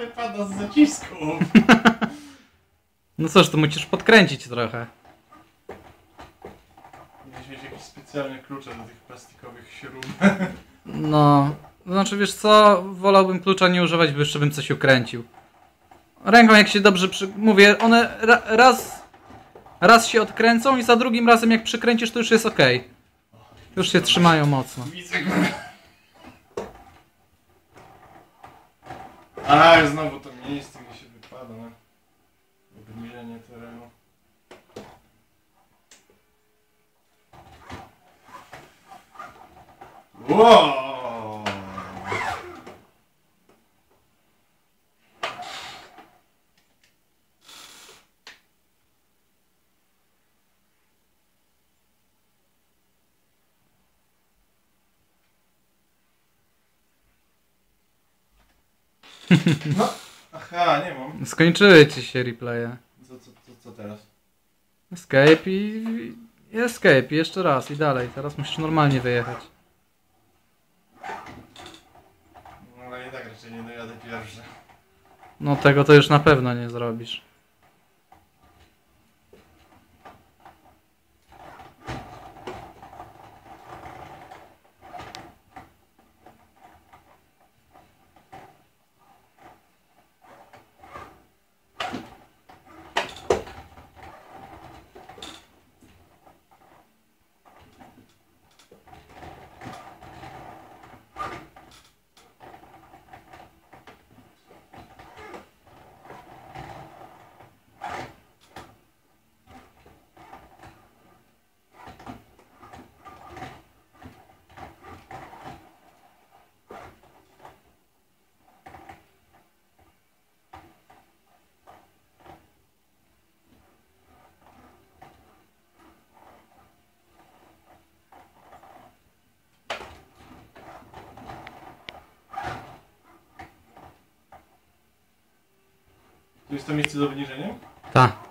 wypada z zacisków. No cóż, to musisz podkręcić trochę. Miałeś mieć jakieś specjalne klucze do tych plastikowych śrub. No, to znaczy wiesz co, wolałbym klucza nie używać, bo jeszcze bym coś ukręcił. Ręką jak się dobrze przy... Mówię, one ra raz... Raz się odkręcą i za drugim razem jak przykręcisz to już jest ok. Już się trzymają mocno. Widzę go. A, znowu to miejsce, gdzie się wypada obniżenie terenu. Wow! No, aha, nie mam. Skończyły ci się replaye. Co, co, co, co teraz? Escape i... i escape i jeszcze raz i dalej. Teraz musisz normalnie wyjechać. No ale i tak raczej nie dojadę pierwszy. No tego to już na pewno nie zrobisz. Jest to miejsce z obniżeniem? Ta.